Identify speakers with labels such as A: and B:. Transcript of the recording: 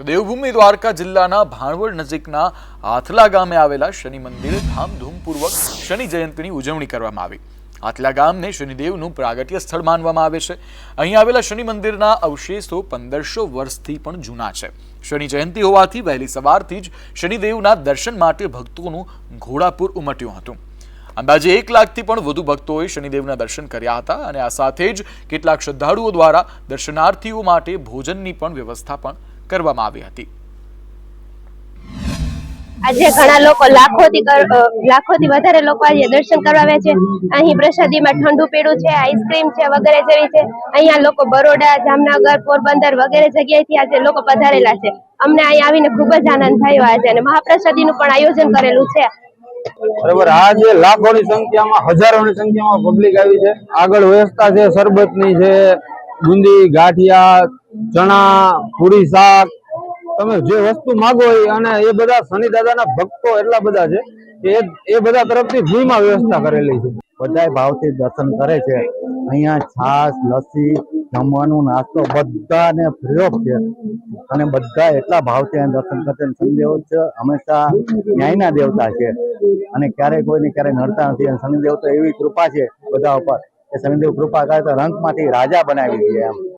A: તો દેવભૂમિ દ્વારકા જિલ્લાના ભાણવડ નજીકના આથલા ગામે આવેલા શનિ મંદિરે ધામધૂમપૂર્વક શનિ જયંતીની ઉજવણી કરવામાં આવી. આથલા ગામને શનિદેવનું પ્રાગટ્ય સ્થળ માનવામાં આવે છે. અહીં આવેલા શનિ મંદિરના અવશેષો પંદરસો વર્ષથી પણ જૂના છે. શનિ જયંતી હોવાથી વહેલી સવારથી જ શનિદેવના દર્શન માટે ભક્તોનું ઘોડાપુર ઉમટ્યું હતું. અંદાજે એક લાખથી પણ વધુ ભક્તોએ શનિદેવના દર્શન કર્યા હતા અને આ સાથે જ કેટલાક શ્રદ્ધાળુઓ દ્વારા દર્શનાર્થીઓ માટે ભોજનની પણ વ્યવસ્થા પણ કરવામાં આવી હતી.
B: આજે ઘણા લોકો લાખો થી લાખો થી વધારે લોકો આજે દર્શન કરવા આવે છે. અહીં પ્રસાદીમાં ઠંડુ પીડું છે આઈસ્ક્રીમ છે વગેરે જેવી છે. અહીંયા લોકો બરોડા જામનગર પોરબંદર વગેરે જગ્યાએથી આજે લોકો પધારેલા છે. અમને અહીં આવીને ખૂબ જ આનંદ થયો આજે અને મહાપ્રસાદીનું પણ આયોજન કરેલું છે.
C: બરાબર આજે લાખોની સંખ્યામાં હજારોની સંખ્યામાં પબ્લિક આવી છે. આગળ વ્યવસ્થા છે સરબતની છે બુંદી ગાંઠિયા ચણા, પૂરી શાક, તમે જે વસ્તુ માગો અને એ બધા શનિ દાદાના ભક્તો એટલા બધા છે એ બધા તરફથી ફ્રીમાં વ્યવસ્થા કરેલી છે.
D: બધા ભાવથી દર્શન કરે છે. અહીંયા છાસ લસ્સી, જમવાનું નાસ્તો બધાને ફ્રી છે. અને બધા એટલા ભાવથી દર્શન કરે અને શનિદેવ છે. હંમેશા ન્યાયના દેવતા છે. અને ક્યારેય કોઈને ક્યારેય નડતા નથી. અને શનિદેવ તો એવી કૃપા છે બધા ઉપર. કે શનિદેવ કૃપા કરે તો રંગમાંથી રાજા બનાવી દે એમ.